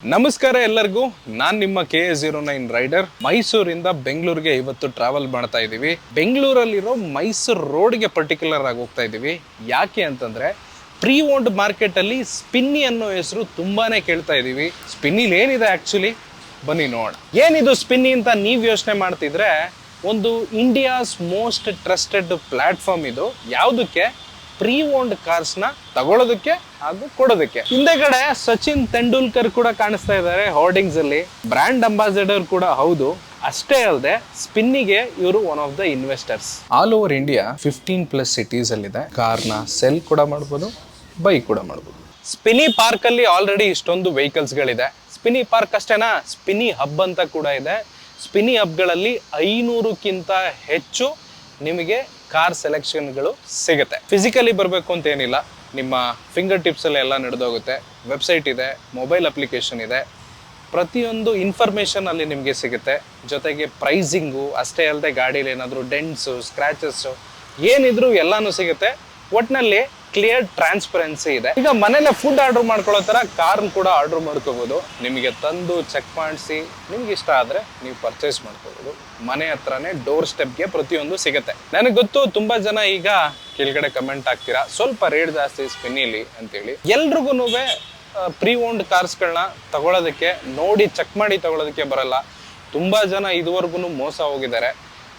ನಮಸ್ಕಾರ ಎಲ್ಲರಿಗೂ. ನಾನು ನಿಮ್ಮ K A zero nine rider ಮೈಸೂರಿಂದ ಬೆಂಗಳೂರಿಗೆ ಇವತ್ತು ಟ್ರಾವೆಲ್ ಮಾಡ್ತಾ ಇದ್ದೀವಿ ಬೆಂಗಳೂರಲ್ಲಿರೋ ಮೈಸೂರು ರೋಡ್ಗೆ ಪರ್ಟಿಕ್ಯುಲರ್ ಆಗಿ ಹೋಗ್ತಾ ಇದ್ದೀವಿ ಯಾಕೆ ಅಂತಂದ್ರೆ ಪ್ರೀ ಓನ್ಡ್ ಮಾರ್ಕೆಟ್ ಅಲ್ಲಿ ಸ್ಪಿನ್ನಿ ಅನ್ನೋ ಹೆಸರು ತುಂಬಾನೇ ಕೇಳ್ತಾ ಇದ್ದೀವಿ ಸ್ಪಿನ್ನಿಲಿ ಏನಿದೆ ಆಕ್ಚುಲಿ ಬನ್ನಿ ನೋಡ. ಏನಿದು ಸ್ಪಿನ್ನಿ ಅಂತ ನೀವು ಯೋಚನೆ ಮಾಡ್ತಿದ್ರೆ, ಒಂದು ಇಂಡಿಯಾಸ್ ಮೋಸ್ಟ್ ಟ್ರಸ್ಟೆಡ್ ಪ್ಲಾಟ್ಫಾರ್ಮ್ ಇದು. ಯಾವುದಕ್ಕೆ? ಪ್ರೀ ಓನ್ಡ್ ಕಾರ್ಸ್ನ ತಗೊಳ್ಳೋದಕ್ಕೆ ಹಾಗೂ ಕೊಡೋದಕ್ಕೆ. ಹಿಂದೆಗಡೆ ಸಚಿನ್ ತೆಂಡೂಲ್ಕರ್ ಕೂಡ ಕಾಣಿಸ್ತಾ ಇದ್ದಾರೆ ಹೋರ್ಡಿಂಗ್ಸ್ ಅಲ್ಲಿ ಬ್ರ್ಯಾಂಡ್ ಅಂಬಾಸಿಡರ್ ಕೂಡ ಹೌದು. ಅಷ್ಟೇ ಅಲ್ಲದೆ ಸ್ಪಿನ್ನಿಗೆ ಇವರು one of the investors all over India fifteen plus cities ಅಲ್ಲಿದೆ. ಕಾರ್ನ ಸೆಲ್ ಕೂಡ ಮಾಡ್ಬೋದು ಬೈ ಕೂಡ ಮಾಡ್ಬೋದು. ಸ್ಪಿನಿ ಪಾರ್ಕ್ ಅಲ್ಲಿ ಆಲ್ರೆಡಿ ಇಷ್ಟೊಂದು ವೆಹಿಕಲ್ಸ್ ಗಳಿದೆ. ಸ್ಪಿನಿ ಪಾರ್ಕ್ ಅಷ್ಟೇನಾ? ಸ್ಪಿನಿ ಹಬ್ ಅಂತ ಕೂಡ ಇದೆ. ಸ್ಪಿನಿ ಹಬ್ಗಳಲ್ಲಿ ಐನೂರಕ್ಕಿಂತ ಹೆಚ್ಚು ನಿಮಗೆ ಕಾರ್ ಸೆಲೆಕ್ಷನ್ಗಳು ಸಿಗುತ್ತೆ. ಫಿಸಿಕಲಿ ಬರಬೇಕು ಅಂತ ಏನಿಲ್ಲ. ನಿಮ್ಮ ಫಿಂಗರ್ ಟಿಪ್ಸಲ್ಲಿ ಎಲ್ಲ ನಡೆದೋಗುತ್ತೆ. ವೆಬ್ಸೈಟ್ ಇದೆ ಮೊಬೈಲ್ ಅಪ್ಲಿಕೇಶನ್ ಇದೆ. ಪ್ರತಿಯೊಂದು ಇನ್ಫಾರ್ಮೇಷನ್ ಅಲ್ಲಿ ನಿಮಗೆ ಸಿಗುತ್ತೆ. ಜೊತೆಗೆ ಪ್ರೈಸಿಂಗು ಅಷ್ಟೇ ಅಲ್ಲದೆ ಗಾಡೀಲಿ ಏನಾದರೂ ಡೆಂಟ್ಸು ಸ್ಕ್ರ್ಯಾಚಸ್ಸು ಏನಿದ್ರೂ ಎಲ್ಲನೂ ಸಿಗುತ್ತೆ. ಒಟ್ನಲ್ಲಿ ಕ್ಲಿಯರ್ ಟ್ರಾನ್ಸ್ಪರೆನ್ಸಿ ಇದೆ. ಈಗ ಮನೇಲೆ ಫುಡ್ ಆರ್ಡರ್ ಮಾಡ್ಕೊಳ್ಳೋ ಥರ ಕಾರ್ನ್ ಕೂಡ ಆರ್ಡರ್ ಮಾಡ್ಕೋಬೋದು. ನಿಮಗೆ ತಂದು ಚೆಕ್ ಮಾಡಿಸಿ, ನಿಮ್ಗೆ ಇಷ್ಟ ಆದರೆ ನೀವು ಪರ್ಚೇಸ್ ಮಾಡ್ಕೋಬೋದು. ಮನೆ ಹತ್ರನೇ ಡೋರ್ ಸ್ಟೆಪ್ಗೆ ಪ್ರತಿಯೊಂದು ಸಿಗುತ್ತೆ. ನನಗೆ ಗೊತ್ತು, ತುಂಬಾ ಜನ ಈಗ ಕೆಳಗಡೆ ಕಮೆಂಟ್ ಹಾಕ್ತೀರಾ, ಸ್ವಲ್ಪ ರೇಟ್ ಜಾಸ್ತಿ ಸ್ಪಿನ್ನಿಲಿ ಅಂತೇಳಿ. ಎಲ್ರಿಗೂ ಪ್ರೀ ಓನ್ಡ್ ಕಾರ್ಸ್ಗಳನ್ನ ತಗೊಳ್ಳೋದಕ್ಕೆ ನೋಡಿ ಚೆಕ್ ಮಾಡಿ ತಗೊಳ್ಳೋದಕ್ಕೆ ಬರಲ್ಲ. ತುಂಬಾ ಜನ ಇದುವರೆಗೂ ಮೋಸ ಹೋಗಿದ್ದಾರೆ.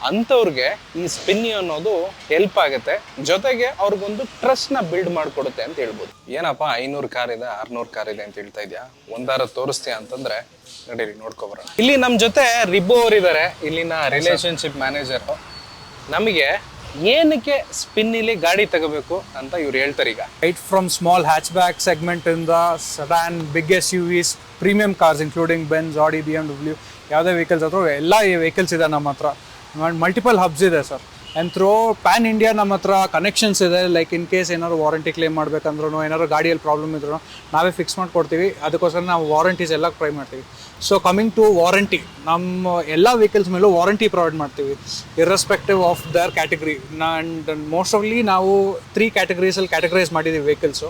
ಅಂಥವ್ರಿಗೆ ಈ ಸ್ಪಿನ್ನಿ ಅನ್ನೋದು ಹೆಲ್ಪ್ ಆಗುತ್ತೆ. ಜೊತೆಗೆ ಅವ್ರಿಗೊಂದು ಟ್ರಸ್ಟ್ನ ಬಿಲ್ಡ್ ಮಾಡ್ಕೊಡುತ್ತೆ ಅಂತ ಹೇಳ್ಬೋದು. ಏನಪ್ಪ ಐನೂರು ಕಾರ್ ಇದೆ ಆರ್ನೂರು ಕಾರ್ ಇದೆ ಅಂತ ಹೇಳ್ತಾ ಇದ್ಯಾ? ಒಂದಾರ ತೋರಿಸ್ತೀಯ ಅಂತಂದ್ರೆ ನಡೀರಿ ನೋಡ್ಕೊಬರೋಣ ಇಲ್ಲಿ ನಮ್ಮ ಜೊತೆ ರಿಬೋ ಅವರಿದ್ದಾರೆ ಇಲ್ಲಿನ ರಿಲೇಶನ್ಶಿಪ್ ಮ್ಯಾನೇಜರ್ ನಮಗೆ ಏನಕ್ಕೆ ಸ್ಪಿನ್ನಿಲಿ ಗಾಡಿ ತಗೋಬೇಕು ಅಂತ ಇವ್ರು ಹೇಳ್ತಾರೆ ಈಗ. Right from small hatchback segment ಇಂದ sedan big S U Vs premium cars including Benz Audi B M W ಯಾವುದೇ ವೆಹಿಕಲ್ಸ್ ಆದರೂ ಎಲ್ಲ ವೆಹಿಕಲ್ಸ್ ಇದೆ ನಮ್ಮ ಹತ್ರ. ಮಲ್ಟಿಪಲ್ ಹಬ್ಸ್ ಇದೆ sir and through pan India ನಮ್ಮ ಹತ್ರ ಕನೆಕ್ಷನ್ಸ್ ಇದೆ. ಲೈಕ್ ಇನ್ ಕೇಸ್ ಏನಾದ್ರು ವಾರಂಟಿ ಕ್ಲೇಮ್ ಮಾಡ್ಬೇಕಂದ್ರೂ ಏನಾದ್ರು ಗಾಡಿಯಲ್ಲಿ ಪ್ರಾಬ್ಲಮ್ ಇದ್ರು ನಾವೇ ಫಿಕ್ಸ್ ಮಾಡಿ ಕೊಡ್ತೀವಿ ಅದಕ್ಕೋಸ್ಕರ ನಾವು ವಾರಂಟೀಸ್ ಎಲ್ಲ ಟ್ರೈ ಮಾಡ್ತೀವಿ. ಸೊ ಕಮಿಂಗ್ ಟು ವಾರಂಟಿ ನಮ್ಮ ಎಲ್ಲ ವೆಹಿಕಲ್ಸ್ ಮೇಲೂ ವಾರಂಟಿ ಪ್ರೊವೈಡ್ ಮಾಡ್ತೀವಿ. Irrespective of their category and most ಆಫ್ಲಿ ನಾವು ತ್ರೀ ಕ್ಯಾಟಗರೀಸಲ್ಲಿ ಕ್ಯಾಟಗರೈಸ್ ಮಾಡಿದ್ದೀವಿ vehicles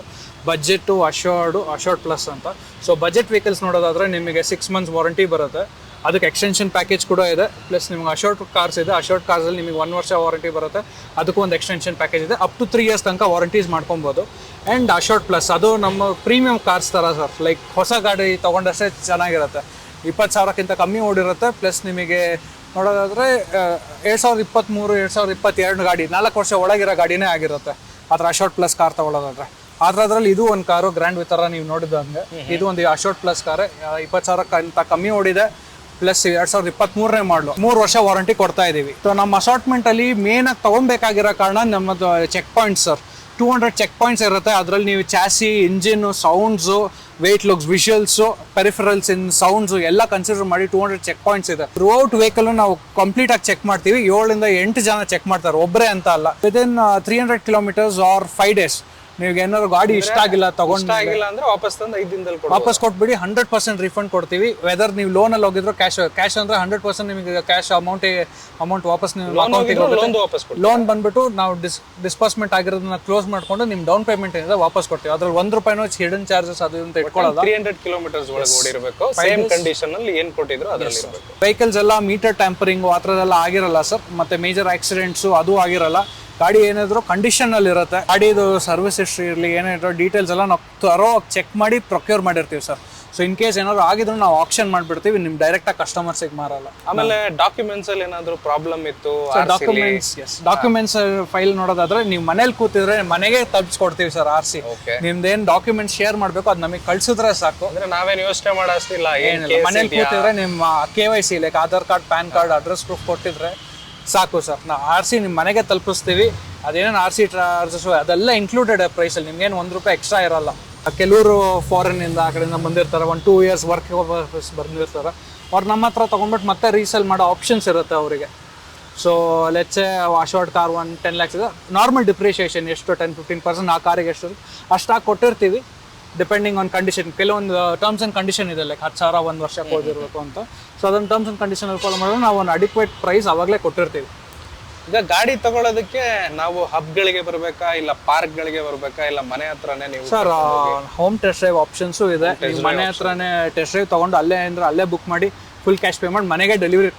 budget assured assured plus ಅಂತ. ಸೊ ಬಜೆಟ್ ವೆಹಿಕಲ್ಸ್ ನೋಡೋದಾದ್ರೆ ನಿಮಗೆ ಸಿಕ್ಸ್ ಮಂತ್ಸ್ ವಾರಂಟಿ ಬರುತ್ತೆ. ಅದಕ್ಕೆ ಎಕ್ಸ್ಟೆನ್ಷನ್ ಪ್ಯಾಕೇಜ್ ಕೂಡ ಇದೆ. ಪ್ಲಸ್ ನಿಮ್ಗೆ ಅಶೋರ್ಟ್ ಕಾರ್ಸ್ ಇದೆ. ಅಶೋರ್ಟ್ ಕಾರ್ಸಲ್ಲಿ ನಿಮಗೆ ಒನ್ ವರ್ಷ ವಾರಂಟಿ ಬರುತ್ತೆ. ಅದಕ್ಕೂ ಒಂದು ಎಕ್ಸ್ಟೆನ್ಷನ್ ಪ್ಯಾಕೇಜ್ ಇದೆ. ಅಪ್ ಟು ತ್ರೀ ಇಯರ್ಸ್ ತನಕ ವಾರಂಟೀಸ್ ಮಾಡ್ಕೊಬೋದು. ಆ್ಯಂಡ್ ಅಶೋರ್ಟ್ ಪ್ಲಸ್ ಅದು ನಮ್ಮ ಪ್ರೀಮಿಯಂ ಕಾರ್ಸ್ ಥರ ಸರ್ ಲೈಕ್ ಹೊಸ ಗಾಡಿ ತೊಗೊಂಡಷ್ಟೇ ಚೆನ್ನಾಗಿರುತ್ತೆ. ಇಪ್ಪತ್ತು ಸಾವಿರಕ್ಕಿಂತ ಕಮ್ಮಿ ಓಡಿರುತ್ತೆ. ಪ್ಲಸ್ ನಿಮಗೆ ನೋಡೋದಾದರೆ ಎರಡು ಸಾವಿರದ ಇಪ್ಪತ್ತ್ಮೂರು ಎರಡು ಸಾವಿರದ ಇಪ್ಪತ್ತೆರಡು ಗಾಡಿ ನಾಲ್ಕು ವರ್ಷ ಒಳಗಿರೋ ಗಾಡಿನೇ ಆಗಿರುತ್ತೆ. ಆ ಥರ ಅಶೋರ್ಟ್ ಪ್ಲಸ್ ಕಾರ್ ತೊಗೊಳೋದಾದ್ರೆ. ಆದ್ರೆ ಅದರಲ್ಲಿ ಇದು ಒಂದು ಕಾರು ಗ್ರ್ಯಾಂಡ್ ವಿತರ ನೀವು ನೋಡಿದಂಗೆ ಇದು ಒಂದು ಅಶೋರ್ಟ್ ಪ್ಲಸ್ ಕಾರ್ ಇಪ್ಪತ್ತು ಸಾವಿರಕ್ಕಿಂತ ಕಮ್ಮಿ ಓಡಿದೆ. ಪ್ಲಸ್ ಎರಡ್ ಸಾವಿರದ ಇಪ್ಪತ್ಮೂರನೇ ಮಾಡಲು ಮೂರು ವರ್ಷ ವಾರಂಟಿ ಕೊಡ್ತಾ ಇದ್ದೀವಿ ಸೊ ನಮ್ಮ ಅಸಾರ್ಟ್ಮೆಂಟ್ ಅಲ್ಲಿ ಮೇನ್ ಆಗಿ ತಗೊಬೇಕಾಗಿರೋ ಕಾರಣ ನಮ್ಮದು check point sir two hundred check points ಇರುತ್ತೆ. ಅದರಲ್ಲಿ ನೀವು chassis engine sounds weight looks visuals peripherals in sounds ಎಲ್ಲ ಕನ್ಸಿಡರ್ ಮಾಡಿ ಟೂ ಹಂಡ್ರೆಡ್ ಚೆಕ್ ಪಾಯಿಂಟ್ಸ್ ಇದೆ. ಥ್ರೂ ಔಟ್ ವೆಹಿಕಲ್ ನಾವು ಕಂಪ್ಲೀಟ್ ಆಗಿ ಚೆಕ್ ಮಾಡ್ತೀವಿ. ಏಳರಿಂದ ಎಂಟು ಜನ ಚೆಕ್ ಮಾಡ್ತಾರೆ. ಒಬ್ಬರೇ ಅಂತ ಅಲ್ಲ. Within three hundred kilometres or five days ನೀವು ಏನಾದ್ರು ಗಾಡಿ ಇಷ್ಟ ಆಗಿಲ್ಲ ತಗೊಂಡು ಆಗಿಲ್ಲ ಅಂದ್ರೆ ವಾಪಸ್ ತಂದು ಐದು ದಿನದಲ್ಲಿ ಕೊಡಿ ವಾಪಸ್ ಕೊಟ್ಬಿಡಿ ಹಂಡ್ರೆಡ್ ಪರ್ಸೆಂಟ್ ರಿಫಂಡ್ ಕೊಡ್ತೀವಿ. ವೆದರ್ ನೀವು ಲೋನ್ ಅಲ್ಲಿ ಹೋಗಿದ್ರು ಕ್ಯಾಶ್ ಕ್ಯಾಶ್ ಅಂದ್ರೆ ಹಂಡ್ರೆಡ್ ಪರ್ಸೆಂಟ್ ನಿಮಗೆ ಕ್ಯಾಶ್ ಅಮೌಂಟ್ ಅಮೌಂಟ್ ವಾಪಸ್ ನೀವು ಅಕೌಂಟಿಗೆ ಲೋನ್ ಬಂದ್ಬಿಟ್ಟು ನಾವು ಡಿಸ್ ಡಿಸ್ಪರ್ಸ್ಮೆಂಟ್ ಆಗಿರೋದನ್ನ ಕ್ಲೋಸ್ ಮಾಡ್ಕೊಂಡು ನಿಮ್ ಡೌನ್ ಪೇಮೆಂಟ್ ಏನಿದೆ ವಾಪಸ್ ಕೊಡ್ತೀವಿ. ಅದ್ರಲ್ಲಿ ಒಂದ್ ರೂಪಾಯಿನೂ ಹಿಡನ್ ಚಾರ್ಜಸ್ ಅದು ಅಂತ ಇಟ್ಕೊಳ್ಳೋದು ತ್ರೀ ಹಂಡ್ರೆಡ್ ಕಿಲೋಮೀಟರ್ಸ್ ಒಳಗೆ ಓಡಿರಬೇಕು. ಸೇಮ್ ಕಂಡೀಷನ್ ಅಲ್ಲಿ ಏನ್ ಕೊಟ್ಟಿದ್ರು ಅದ್ರಲ್ಲಿ ವೆಹಿಕಲ್ಸ್ ಎಲ್ಲ ಮೀಟರ್ ಟ್ಯಾಂಪರಿಂಗ್ ಆ ಥರದೆಲ್ಲ ಆಗಿರಲ್ಲ ಸರ್ ಮತ್ತೆ ಮೇಜರ್ ಆಕ್ಸಿಡೆಂಟ್ಸು ಅದು ಆಗಿರಲ್ಲ. ಗಾಡಿ ಏನಾದ್ರು ಕಂಡೀಷನ್ ಅಲ್ಲಿ ಇರುತ್ತೆ ಗಾಡಿದು ಸರ್ವಿಸ್ ಹಿಸ್ಟ್ರಿ ಇರಲಿ ಏನಿದ್ರು ಡೀಟೇಲ್ಸ್ ಎಲ್ಲ ನಾವು ತರೋ ಚೆಕ್ ಮಾಡಿ ಪ್ರೊಕ್ಯೂರ್ ಮಾಡಿರ್ತೀವಿ ಸರ್ ಸೊ ಇನ್ ಕೇಸ್ ಏನಾದ್ರು ಆಗಿದ್ರು ನಾವು ಆಪ್ಷನ್ ಮಾಡ್ಬಿಡ್ತೀವಿ ನಿಮ್ ಡೈರೆಕ್ಟ್ ಆಗಿ ಕಸ್ಟಮರ್ಸಿಗೆ ಮಾರಲ್ಲ. ಆಮೇಲೆ ಡಾಕ್ಯುಮೆಂಟ್ಸ್ ಅಲ್ಲಿ ಏನಾದ್ರು ಪ್ರಾಬ್ಲಮ್ ಇತ್ತು ಡಾಕ್ಯುಮೆಂಟ್ಸ್ ಡಾಕ್ಯುಮೆಂಟ್ಸ್ ಫೈಲ್ ನೋಡೋದಾದ್ರೆ ನೀವು ಮನೇಲಿ ಕೂತಿದ್ರೆ ಮನೆಗೆ ತಪ್ಪಿಸ್ಕೊಡ್ತೀವಿ ಸರ್ ಆರ್ ಸಿ ನಿಮ್ದು ನಿಮ್ದೇನ್ ಡಾಕ್ಯುಮೆಂಟ್ಸ್ ಶೇರ್ ಮಾಡ್ಬೇಕು ಅದು ನಮಗೆ ಕಳ್ಸಿದ್ರೆ ಸಾಕು. ಅಂದ್ರೆ ನಾವೇನು ಯೋಚನೆ ಮಾಡೋಷ್ಟಿಲ್ಲ ಏನ್ ಏನಿಲ್ಲ ಮನೇಲಿ ಕೂತಿದ್ರೆ ನಿಮ್ಮ K Y C like Aadhaar card PAN card address proof ಕೊಟ್ಟಿದ್ರೆ ಸಾಕು ಸರ್ ನಾವು ಆರ್ ಸಿ ನಿಮ್ಮ ಮನೆಗೆ ತಲುಪಿಸ್ತೀವಿ. ಅದೇನೇನು ಆರ್ ಸಿ ಚಾರ್ಜಸ್ ಅದೆಲ್ಲ ಇನ್ಕ್ಲೂಡೆಡ್ ಪ್ರೈಸಲ್ಲಿ ನಿಮ್ಗೇನು ಒಂದು ರೂಪಾಯಿ ಎಕ್ಸ್ಟ್ರಾ ಇರಲ್ಲ. ಕೆಲವರು ಫಾರಿನಿಂದ ಆ ಕಡೆಯಿಂದ ಬಂದಿರ್ತಾರೆ. ಒಂದು ಟೂ ಇಯರ್ಸ್ ವರ್ಕ್ ಬಂದಿರ್ತಾರೆ. ಅವ್ರು ನಮ್ಮ ಹತ್ರ ತೊಗೊಂಡ್ಬಿಟ್ಟು ಮತ್ತೆ ರೀಸೇಲ್ ಮಾಡೋ ಆಪ್ಷನ್ಸ್ ಇರುತ್ತೆ ಅವರಿಗೆ. ಸೊ ಲೆಚ್ಚೆ ಅಶೋರ್ಟ್ ಕಾರ್ ಒನ್ ಟೆನ್ ಲ್ಯಾಕ್ಸ್ ಇದೆ. ನಾರ್ಮಲ್ ಡಿಪ್ರಿಷಿಯೇಷನ್ ಎಷ್ಟು ಟೆನ್ ಫಿಫ್ಟೀನ್ ಪರ್ಸೆಂಟ್ ಆ ಕಾರಿಗೆ ಎಷ್ಟು ಅಷ್ಟಾಗಿ ಕೊಟ್ಟಿರ್ತೀವಿ. ಡಿಪೆಂಡಿಂಗ್ ಆನ್ ಕಂಡೀಷನ್ ಕೆಲವೊಂದು ಟರ್ಮ್ಸ್ ಆ್ಯಂಡ್ ಕಂಡೀಷನ್ ಇದೆ ಲೈಕ್ ಹತ್ತು ಸಾವಿರ ಒಂದು ವರ್ಷಕ್ಕೆ ಓದಿರ್ಬೇಕು ಅಂತ. ಸೊ ಅದನ್ನು ಟರ್ಮ್ಸ್ ಆ್ಯಂಡ್ ಕಂಡೀಷನ್ ಫಾಲೋ ಮಾಡಿದ್ರೆ ನಾವು ಒಂದು ಅಡಿಕ್ವೇಟ್ ಪ್ರೈಸ್ ಅವಾಗಲೇ ಕೊಟ್ಟಿರ್ತೀವಿ. ಈಗ ಗಾಡಿ ತಗೊಳ್ಳೋದಕ್ಕೆ ನಾವು ಹಬ್ಗಳಿಗೆ ಬರಬೇಕಾ ಇಲ್ಲ ಪಾರ್ಕ್ಗಳಿಗೆ ಬರಬೇಕಾ ಇಲ್ಲ ಮನೆ ಹತ್ರನೇ ನೀವು sir home test drive options ಇದೆ. ಮನೆ ಹತ್ರನೇ ಟೆಸ್ಟ್ ಡ್ರೈವ್ ತಗೊಂಡು ಅಲ್ಲೇ ಅಂದ್ರೆ ಅಲ್ಲೇ ಬುಕ್ ಮಾಡಿ ಫುಲ್ ಕ್ಯಾಶ್ ಪೇ ಮಾಡಿ ಮನೆಗೆ ಡೆಲಿವರಿ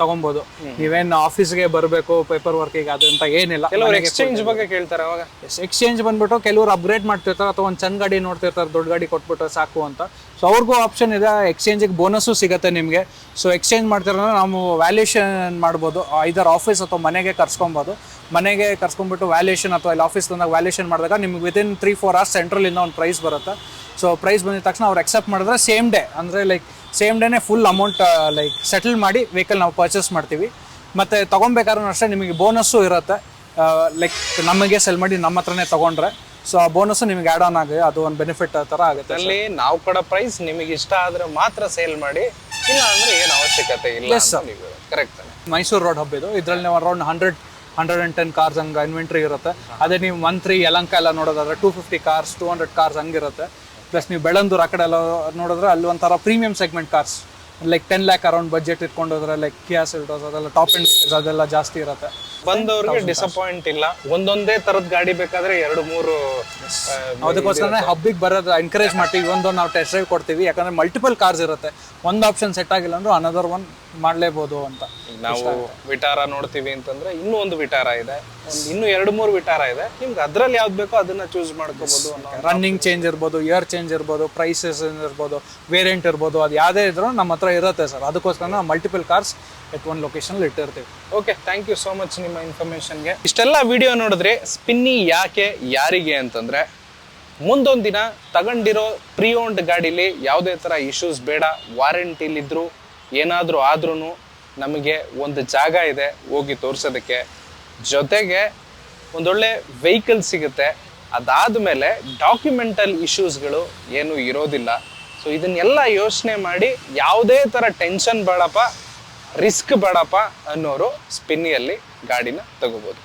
ತಗೊಬೋದು. ನೀವೇನು ಆಫೀಸ್ಗೆ ಬರಬೇಕು ಪೇಪರ್ ವರ್ಕಿಗೆ ಅದು ಅಂತ ಏನಿಲ್ಲ. ಕೆಲವರು ಎಕ್ಸ್ಚೇಂಜ್ ಬಗ್ಗೆ ಕೇಳ್ತಾರೆ ಅವಾಗ. ಎಕ್ಸ್ಚೇಂಜ್ ಬಂದ್ಬಿಟ್ಟು ಕೆಲವರು ಅಪ್ಗ್ರೇಡ್ ಮಾಡ್ತಿರ್ತಾರೆ ಅಥವಾ ಒಂದು ಚಂದ ಗಾಡಿ ನೋಡ್ತಿರ್ತಾರೆ ದೊಡ್ಡ ಗಾಡಿ ಕೊಟ್ಬಿಟ್ಟು ಸಾಕು ಅಂತ. ಸೊ ಅವ್ರಿಗೂ ಆಪ್ಷನ್ ಇದೆ. ಎಕ್ಸ್ಚೇಂಜಿಗೆ ಬೋನಸ್ಸು ಸಿಗುತ್ತೆ ನಿಮಗೆ. ಸೊ ಎಕ್ಸ್ಚೇಂಜ್ ಮಾಡ್ತಿರೋ ನಾವು ವ್ಯಾಲ್ಯೂಷನ್ ಮಾಡ್ಬೋದು. ಐದರ್ ಆಫೀಸ್ ಅಥವಾ ಮನೆಗೆ ಕರ್ಸ್ಕೊಬೋದು. ಮನೆಗೆ ಕರ್ಸ್ಕೊಂಬಿಟ್ಟು ವ್ಯಾಲ್ಯೂಷನ್ ಅಥವಾ ಇಲ್ಲಿ ಆಫೀಸ್ ಬಂದಾಗ ವ್ಯಾಲ್ಯೂಷನ್ ಮಾಡಿದಾಗ ನಿಮ್ಗೆ ವಿದಿನ್ ತ್ರೀ ಫೋರ್ ಅವರ್ಸ್ ಸೆಂಟ್ರಲಿಂದ ಒಂದು ಪ್ರೈಸ್ ಬರುತ್ತೆ. ಸೊ ಪ್ರೈಸ್ ಬಂದಿದ ತಕ್ಷಣ ಅವ್ರು ಅಕ್ಸೆಪ್ಟ್ ಮಾಡಿದ್ರೆ ಸೇಮ್ ಡೇ ಅಂದರೆ ಲೈಕ್ ಸೇಮ್ ಡೇನೇ ಫುಲ್ ಅಮೌಂಟ್ ಲೈಕ್ ಸೆಟಲ್ ಮಾಡಿ ವೆಹಿಕಲ್ ನಾವು ಪರ್ಚೇಸ್ ಮಾಡ್ತೀವಿ. ಮತ್ತು ತೊಗೊಬೇಕಾದ್ರೂ ಅಷ್ಟೇ ನಿಮಗೆ ಬೋನಸ್ಸು ಇರುತ್ತೆ. ಲೈಕ್ ನಮಗೆ ಸೆಲ್ ಮಾಡಿ ನಮ್ಮ ಹತ್ರನೇ ತೊಗೊಂಡ್ರೆ. ಸೊ ಆ ಬೋನಸ್ ನಿಮ್ಗೆ ಆ್ಯಡ್ ಆನ್ ಆಗಿ ಅದು ಒಂದು ಬೆನಿಫಿಟ್ ಥರ ಆಗುತ್ತೆ ಅಲ್ಲಿ ನಾವು ಕೊಡೋ ಪ್ರೈಸ್ ನಿಮಗೆ ಇಷ್ಟ ಆದ್ರೆ ಮಾತ್ರ ಸೇಲ್ ಮಾಡಿ ಇಲ್ಲ ಅಂದ್ರೆ ಏನು ಅವಶ್ಯಕತೆ ಇಲ್ಲ ಕರೆಕ್ಟ್ ತಾನೆ ಮೈಸೂರು ರೋಡ್ ಹಬ್ ಇದು. ಇದರಲ್ಲಿ ನೀವು around hundred hundred and ten cars ಹಂಗೆ ಇನ್ವೆಂಟ್ರಿ ಇರುತ್ತೆ. ಅದೇ ನೀವು ಮಂತ್ರಿ ಯಲಂಕ ಎಲ್ಲ ನೋಡೋದಾದ್ರೆ two fifty cars two hundred cars ಹಂಗಿರುತ್ತೆ plus ನೀವು ಬೆಳಂದೂರು ಆ ಕಡೆ ಎಲ್ಲ ನೋಡಿದ್ರೆ ಅಲ್ಲಿ ಒಂಥರ premium segment cars like ten lakh around budget ಇಟ್ಕೊಂಡು ಹೋದ್ರೆ ಲೈಕ್ ಕಿಯಾಸ್ ಇಲ್ಡೋಸ್ ಅದೆಲ್ಲ ಟಾಪ್ ಎಂಡ್ ಅದೆಲ್ಲ ಜಾಸ್ತಿ ಇರುತ್ತೆ. ಬಂದವ್ರಿಗೆ ಡಿಸಪಾಯಿಂಟ್ ಇಲ್ಲ. ಒಂದೊಂದೇ ತರದ ಗಾಡಿ ಬೇಕಾದ್ರೆ ಎರಡು ಮೂರು ಅದಕ್ಕೋಸ್ಕರ ಹಬ್ಬಿಗೆ ಬರೋದು ಎನ್ಕರೇಜ್ ಮಾಡ್ತೀವಿ. ಒಂದೊಂದು ನಾವು ಟೆಸ್ಟ್ ಡ್ರೈವ್ ಕೊಡ್ತೀವಿ. ಯಾಕಂದ್ರೆ ಮಲ್ಟಿಪಲ್ ಕಾರ್ಸ್ ಇರುತ್ತೆ. ಒಂದು ಆಪ್ಷನ್ ಸೆಟ್ ಆಗಿಲ್ಲ ಅಂದ್ರೆ ಅನದರ್ ಒನ್ ಮಾಡ್ಲೇಬಹುದು ಅಂತ. ನಾವು ವಿಟಾರ ನೋಡ್ತೀವಿ ಅಂತಂದ್ರೆ ಇನ್ನೂ ಒಂದು ವಿಟಾರ ಇದೆ. ಇನ್ನು ಎರಡು ಮೂರು ವಿಟಾರ ಇದೆ. ನಿಮ್ಗೆ ಅದ್ರಲ್ಲಿ ಯಾವ್ದು ಬೇಕೋ ಅದನ್ನ ಚೂಸ್ ಮಾಡ್ಕೋಬಹುದು ರನ್ನಿಂಗ್ ಚೇಂಜ್ ಇರ್ಬೋದು ಇಯರ್ ಚೇಂಜ್ ಇರ್ಬೋದು ಪ್ರೈಸಸ್ ಇರ್ಬೋದು ವೇರಿಯಂಟ್ ಇರ್ಬೋದು ಅದು ಯಾವುದೇ ಇದ್ರೂ ನಮ್ಮ ಹತ್ರ ಇರುತ್ತೆ ಸರ್. ಅದಕ್ಕೋಸ್ಕರ multiple cars at one location ಇಟ್ಟಿರ್ತೀವಿ okay thank you so much ನಿಮ್ಮ ಇನ್ಫಾರ್ಮೇಶನ್ಗೆ ಇಷ್ಟೆಲ್ಲ ವಿಡಿಯೋ ನೋಡಿದ್ರೆ ಸ್ಪಿನ್ನಿ ಯಾಕೆ, ಯಾರಿಗೆ ಅಂತಂದ್ರೆ, ಮುಂದೊಂದು ದಿನ ತಗೊಂಡಿರೋ ಪ್ರೀ ಓನ್ಡ್ ಗಾಡೀಲಿ ಯಾವುದೇ ಥರ ಇಶ್ಯೂಸ್ ಬೇಡ ವಾರಂಟಿಲಿದ್ರು ಏನಾದರೂ ಆದ್ರೂ ನಮಗೆ ಒಂದು ಜಾಗ ಇದೆ ಹೋಗಿ ತೋರಿಸೋದಕ್ಕೆ. ಜೊತೆಗೆ ಒಂದೊಳ್ಳೆ ವೆಹಿಕಲ್ ಸಿಗುತ್ತೆ ಅದಾದ ಮೇಲೆ ಡಾಕ್ಯುಮೆಂಟಲ್ ಇಶ್ಯೂಸ್ಗಳು ಏನೂ ಇರೋದಿಲ್ಲ. ಸೊ ಇದನ್ನೆಲ್ಲ ಯೋಚನೆ ಮಾಡಿ, ಯಾವುದೇ ಥರ ಟೆನ್ಷನ್ ಬೇಡಪ್ಪ ರಿಸ್ಕ್ ಬೇಡಪ್ಪ ಅನ್ನೋರು ಸ್ಪಿನ್ನಿಯಲ್ಲಿ ಗಾಡಿನ ತಗೋಬೋದು.